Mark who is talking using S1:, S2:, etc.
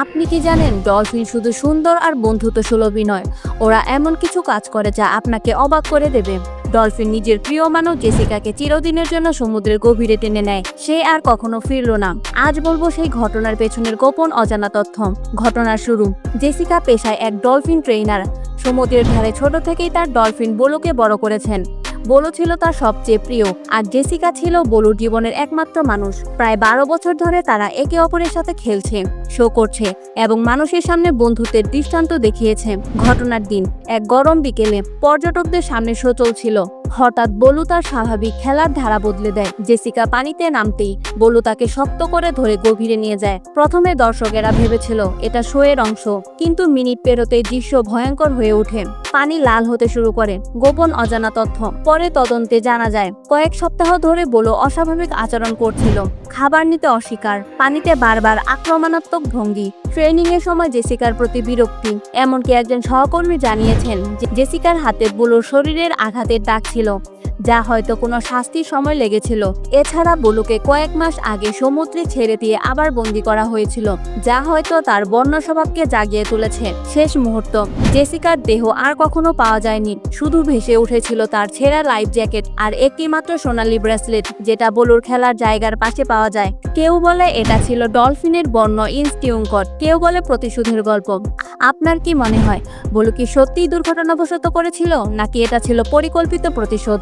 S1: আপনি কি জানেন, ডলফিন শুধু সুন্দর আর বন্ধুত্ব সুলভই নয়, ওরা এমন কিছু কাজ করে যা আপনাকে অবাক করে দেবে। ডলফিন নিজের প্রিয় মানব জেসিকাকে চিরদিনের জন্য সমুদ্রের গভীরে টেনে নেয়, সে আর কখনো ফিরল না। আজ বলব সেই ঘটনার পেছনের গোপন অজানা তথ্য। ঘটনার শুরু। জেসিকা পেশায় এক ডলফিন ট্রেইনার। সমুদ্রের ধারে ছোট থেকেই তার ডলফিন বোলোকে বড় করেছেন। বোলো ছিল তার সবচেয়ে প্রিয়, আর জেসিকা ছিল বলুর জীবনের একমাত্র মানুষ। প্রায় বারো বছর ধরে তারা একে অপরের সাথে খেলছে, শো করছে, এবং মানুষের সামনে বন্ধুত্বের দৃষ্টান্ত দেখিয়েছে। ঘটনার দিন, এক গরম বিকেলে পর্যটকদের সামনে শো চলছিল। হঠাৎ বলু তার স্বাভাবিক খেলার ধারা বদলে দেয়। জেসিকা পানিতে নামতেই বলু তাকে শক্ত করে ধরে গভীরে নিয়ে যায়। প্রথমে দর্শকেরা ভেবেছিল, এটা শোয়ের অংশ, কিন্তু মিনিট পেরোতেই দৃশ্য ভয়ঙ্কর হয়ে ওঠে। পানি লাল হতে শুরু করে, গোপন অজানা তথ্য। পরে তদন্তে জানা যায়, কয়েক সপ্তাহ ধরে বলো অস্বাভাবিক আচরণ করছিল। খাবার নিতে অস্বীকার। পানিতে বারবার আক্রমণাত্মক ভঙ্গি। ট্রেনিং এর সময় জেসিকার প্রতি বিরক্তি। এমনকি একজন সহকর্মী জানিয়েছেন জেসিকার হাতে বুলোর শরীরের আঘাতের দাগ ছিল। যা হয়তো কোনো শাস্তির সময় লেগেছিল। এছাড়া বুলুকে কয়েক মাস আগে সমুদ্রে ছেড়ে দিয়ে আবার বন্দি করা হয়েছিল, যা হয়তো তার বর্ণ স্বভাবকে জাগিয়ে তুলেছে। শেষ মুহূর্ত, জেসিকার দেহ আর কখনো পাওয়া যায়নি, শুধু ভেসে উঠেছিল তার ছেঁড়া লাইফ জ্যাকেট আর একটি মাত্র সোনালী ব্রেসলেট, যেটা বলুর খেলার জায়গার পাশে পাওয়া যায়। কেউ বলে এটা ছিল ডলফিনের বর্ণ ইনস্টিউঙ্কট, কেউ বলে প্রতিশোধের গল্প। আপনার কি মনে হয়, বলু কি সত্যিই দুর্ঘটনাবশত করেছিল, নাকি এটা ছিল পরিকল্পিত প্রতিশোধ?